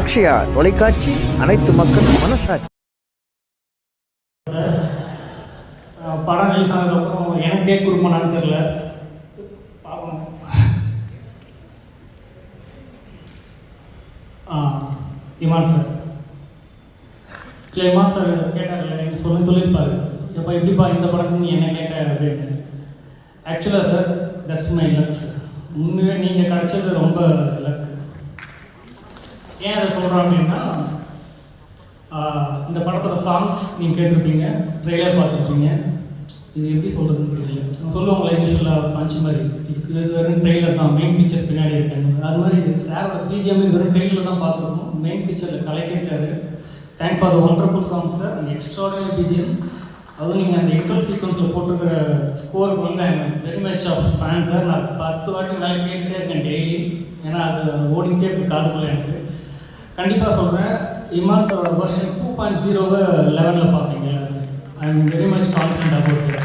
அக்ஷயா தொலைக்காட்சி அனைத்து மக்களும் மனசாட்சி. படம் ரிலீஸ் ஆனதுக்கப்புறம் எனக்கு டேட் தெரில ஆ இமான் சார். இல்லை இமான் சார் கேட்டார்ல எனக்கு சொல்லி சொல்லியிருப்பாரு. எப்போ எப்படிப்பா இந்த படத்துக்கு நீ என்ன கேட்ட அப்படின்னு. ஆக்சுவலாக sir that's my luck sir உண்மையே நீங்கள் கிடைச்சது ரொம்ப லக் பார்த்தீங்கன்னா இந்த படத்தோட சாங்ஸ் நீங்கள் கேட்டிருப்பீங்க ட்ரெய்லர் பார்த்துருப்பீங்க. இது எப்படி சொல்கிறதுன்னு தெரியல. நான் சொல்லுவாங்களே யூஸ்வலாக பஞ்ச் மாதிரி. இது இது வெறும் ட்ரெய்லர் தான். மெயின் பிக்சர் பின்னாடி இருக்காங்க அது மாதிரி சார் பிஜிஎம் வெறும் ட்ரெய்லர் தான் பார்த்துருக்கோம். மெயின் பிக்சரில் கலக்கிருக்காரு thanks for the wonderful song sir அந்த எக்ஸ்ட்ராடனரி பிஜிஎம் அதுவும் நீங்கள் அந்த இன்டர் சீக்வன்ஸில் போட்டுருக்கிற ஸ்கோருக்கு வந்து I'm very much of fan sir நான் பத்து வாட்டி மேலே கேட்டுகிட்டே இருக்கேன் டெய்லி ஏன்னா அது ஓடிக்கிட்டே இருக்கு காதுக்குள்ளே எனக்கு. கண்டிப்பாக சொல்கிறேன் இமான் சாரோட வருஷன் டூ பாயிண்ட் ஜீரோவை லெவனில் பார்ப்பீங்க. I am very much confident about